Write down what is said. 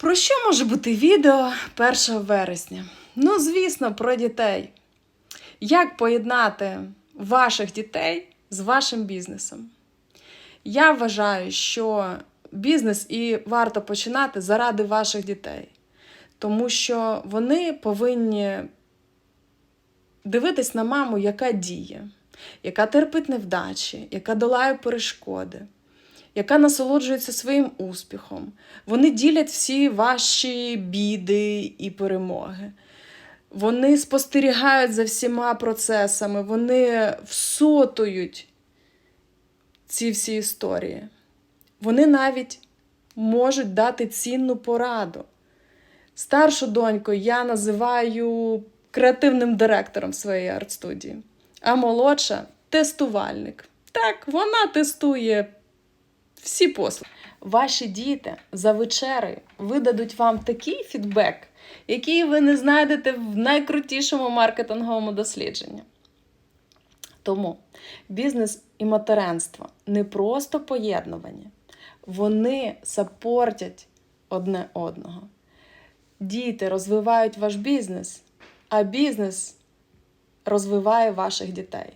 Про що може бути відео 1 вересня? Ну, звісно, про дітей. Як поєднати ваших дітей з вашим бізнесом? Я вважаю, що бізнес і варто починати заради ваших дітей, тому що вони повинні дивитись на маму, яка діє, яка терпить невдачі, яка долає перешкоди, яка насолоджується своїм успіхом. Вони ділять всі ваші біди і перемоги. Вони спостерігають за всіма процесами, вони всотують ці всі історії. Вони навіть можуть дати цінну пораду. Старшу доньку я називаю креативним директором своєї арт-студії, а молодша тестувальник. Так, вона тестує всі послуги. Ваші діти за вечерею видадуть вам такий фідбек, який ви не знайдете в найкрутішому маркетинговому дослідженні. Тому бізнес і материнство не просто поєднувані, вони сапортять одне одного. Діти розвивають ваш бізнес, а бізнес розвиває ваших дітей.